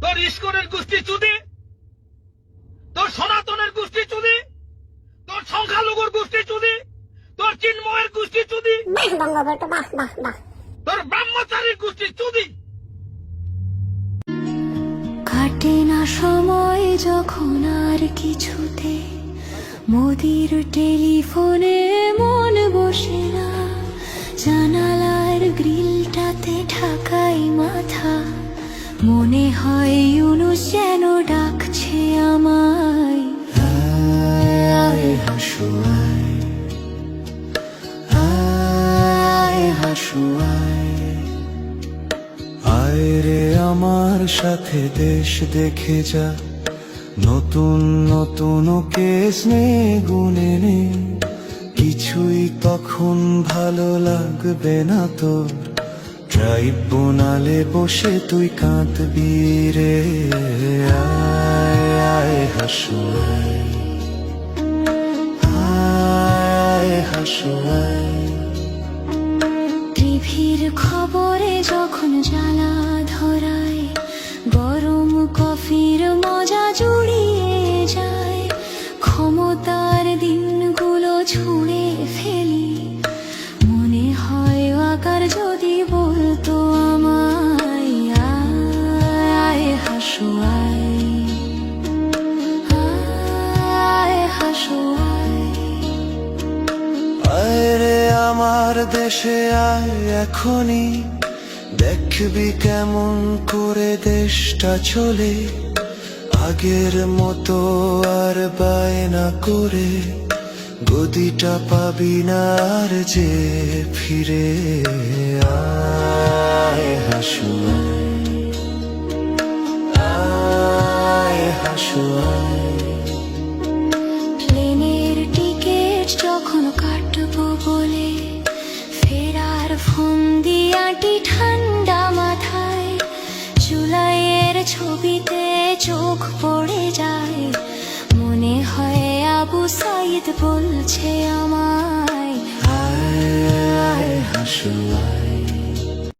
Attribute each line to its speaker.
Speaker 1: তোর ইস্কনের গোষ্ঠী চুদি? তোর সনাতনের গোষ্ঠী চুদি? তোর সংখ্যালঘুর গোষ্ঠী চুদি? তোর চিন্ময়ের গোষ্ঠী চুদি? তোর ব্রহ্মচারীর গোষ্ঠী চুদি?
Speaker 2: কাটে না সময় যখন আর কিছুতে। মোদির টেলিফোনে মন বসে না। জানালার গ্রিলটাতে ঢাকাই মাথা। মনে হয় ইউনুস যেন ডাকছে আমায়।
Speaker 3: আয় হাসু, আয় আয়। আয় রে আমার সাথে দেশ দেখে যা, নতুন নতুন কেস নে, গুনে নে। কিছুই তখন ভালো লাগবে না তোর। ট্রাইব্যুনালে বসে তুই কাঁদবি রে। আয় হাসু হাসু
Speaker 2: টিভির খবরে যখন জ্বালা ধরায়, গরম কফির মজা জুড়িয়ে যায়।
Speaker 3: আমার দেশে আয় এখনই। দেখবি কেমন করে দেশটা চলে। আগের মতো আর বায়না করে গদিটা পাবি না আর যে ফিরে আয় হাসু আয় হাসু আয়।
Speaker 2: দিয়াটি ঠান্ডা মাথায় জুলাইয়ের ছবিতে চোখ পড়ে যায়। মনে হয় আবু সাইদ বলছে আমায়